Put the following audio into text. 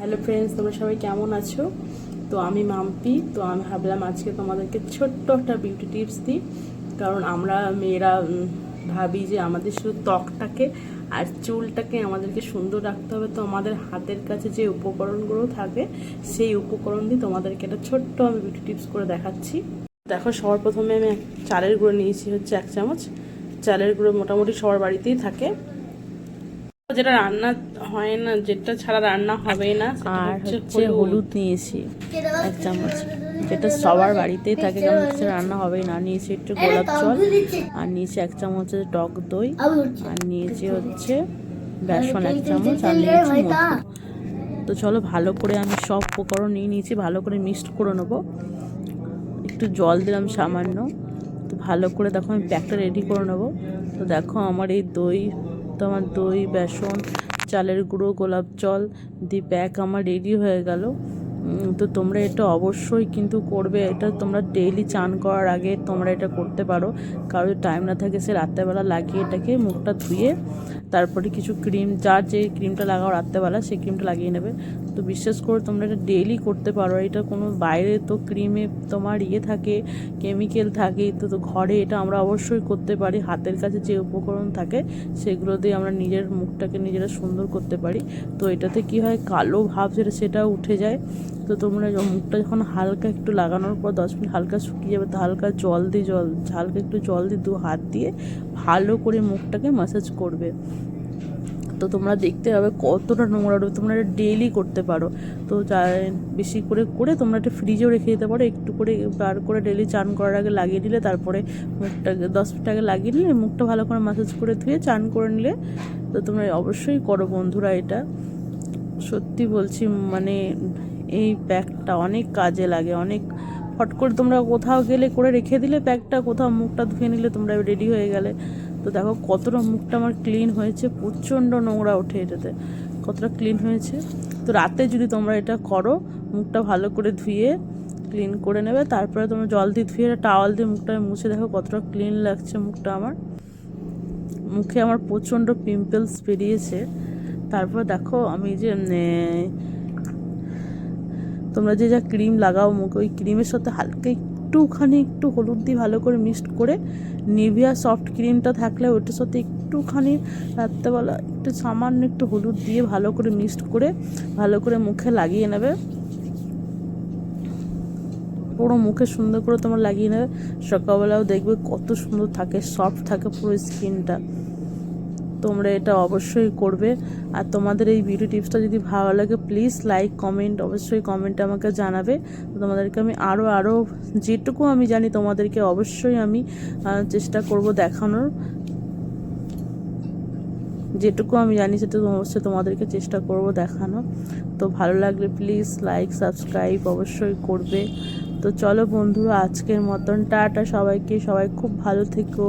Hello friends তোমরা সবাই কেমন আছো? তো আমি মাম্পি, তো আমি ভাবলাম আজকে তোমাদেরকে ছোট্ট একটা বিউটি টিপস দিই। কারণ আমরা মেয়েরা ভাবি যে আমাদের শুধু ত্বকটাকে আর চুলটাকে আমাদেরকে সুন্দর রাখতে হবে। তো আমাদের হাতের কাছে যে উপকরণগুলো থাকে, সেই উপকরণ দিয়ে তোমাদেরকে একটা ছোট্ট আমি বিউটি টিপস করে দেখাচ্ছি। দেখো, সবার প্রথমে আমি চালের গুঁড়ো নিয়েছি হচ্ছে এক চামচ। চালের গুঁড়ো মোটামুটি সবার বাড়িতেই থাকে। যেটা রান্না হয় না যেটা ছাড়া রান্না হবে না আর হচ্ছে হলুদ। নিয়েছি এক চামচ। যেটা সবার বাড়িতেই থাকে কারণ হচ্ছে রান্না হবেই না। নিয়েছি একটু গোলাপ জল আর নিয়েছি এক চামচ টক দই আর নিয়েছি হচ্ছে বেসন এক চামচ আর নিয়েছি তো চলো ভালো করে আমি সব উপকরণ নিয়ে নিয়েছি ভালো করে মিক্সড করে নেব। একটু জল দিলাম সামান্য। তো ভালো করে দেখো আমি প্যাকটা রেডি করে নেব। তো দেখো আমার এই দই তো আমার দই, বেসন, চালের গুঁড়ো, গোলাপ জল, দি প্যাক আমার রেডি হয়ে গেল। তো তোমরা এটা অবশ্যই কিন্তু করবে। এটা তোমরা ডেইলি চান করার আগে তোমরা এটা করতে পারো। কারোর টাইম না থাকে সে রাত্রেবেলা লাগিয়ে এটাকে মুখটা ধুয়ে তারপরে কিছু ক্রিম যার যে ক্রিমটা লাগাও রাত্রেবেলা, সেই ক্রিমটা লাগিয়ে নেবে। তো বিশ্বাস করে, তোমরা এটা ডেইলি করতে পারো। এটা কোনো বাইরে তো ক্রিমে তোমার ইয়ে থাকে কেমিক্যাল থাকে, তো তো ঘরে এটা আমরা অবশ্যই করতে পারি। হাতের কাছে যে উপকরণ থাকে, সেগুলো দিয়ে আমরা নিজের মুখটাকে নিজেরা সুন্দর করতে পারি। তো এটাতে কি হয়, কালো ভাব যেটা, সেটা উঠে যায়। তো তোমরা মুখটা যখন হালকা একটু লাগানোর পর দশ মিনিট হালকা শুকিয়ে যাবে, তো হালকা জল দিয়ে, জল, হালকা একটু জল দিয়ে দু হাত দিয়ে ভালো করে মুখটাকে ম্যাসাজ করবে। তো তোমরা দেখতে পাবে কতটা নোংরা উঠবে তোমরা এটা ডেইলি করতে পারো। তো বেশি করে করে তোমরা এটা ফ্রিজেও রেখে দিতে পারো। একটু করে বার করে ডেইলি চান করার আগে লাগিয়ে দিলে তারপরে মুখটাকে দশ মিনিট আগে লাগিয়ে নিলে, মুখটা ভালো করে মাসাজ করে ধুয়ে চান করে নিলে, তো তোমরা অবশ্যই করো বন্ধুরা এটা। সত্যি বলছি মানে এই প্যাকটা অনেক কাজে লাগে, অনেক ফট করে তোমরা কোথাও গেলে করে রেখে দিলে প্যাকটা, কোথাও মুখটা ধুয়ে নিলে তোমরা রেডি হয়ে গেলে। তো দেখো কতটা মুখটা আমার ক্লিন হয়েছে, প্রচণ্ড নোংরা ওঠে এটাতে। কতটা ক্লিন হয়েছে। তো রাতে যদি তোমরা এটা করো, মুখটা ভালো করে ধুয়ে ক্লিন করে নেবে, তারপরে তোমরা জল দিয়ে ধুয়ে টাওয়াল দিয়ে মুখটা মুছে দেখো কতটা ক্লিন লাগছে মুখটা আমার। মুখে আমার প্রচণ্ড পিম্পলস বেরিয়েছে। তারপর দেখো আমি যে তোমরা যে যা ক্রিম লাগাও মুখে, ওই ক্রিমের সাথে হালকা একটুখানি একটু হলুদ দিয়ে ভালো করে মিক্সড করে নিভিয়া সফট ক্রিমটা থাকলে ওটার সাথে একটুখানি রাত্রেবেলা একটু সামান্য একটু হলুদ দিয়ে ভালো করে মিক্সড করে ভালো করে মুখে লাগিয়ে নেবে। পুরো মুখে সুন্দর করে তোমার লাগিয়ে নেবে। সকালবেলাও দেখবে কত সুন্দর থাকে, সফট থাকে পুরো স্কিনটা। তোমরা এটা অবশ্যই করবে। আর তোমাদের এই বিউটি টিপসটা যদি ভালো লাগে প্লিজ লাইক কমেন্ট অবশ্যই কমেন্টে আমাকে জানাবে। তোমাদেরকে আমি আরও আরও যেটুকু আমি জানি, তোমাদেরকে অবশ্যই আমি চেষ্টা করব দেখানোর। যেটুকু আমি জানি, সেটা অবশ্যই তোমাদেরকে চেষ্টা করব দেখানো তো ভালো লাগলে প্লিজ লাইক সাবস্ক্রাইব অবশ্যই করবে। তো চলো বন্ধুরা, আজকের মতন টাটা সবাইকে। সবাই খুব ভালো থেকো।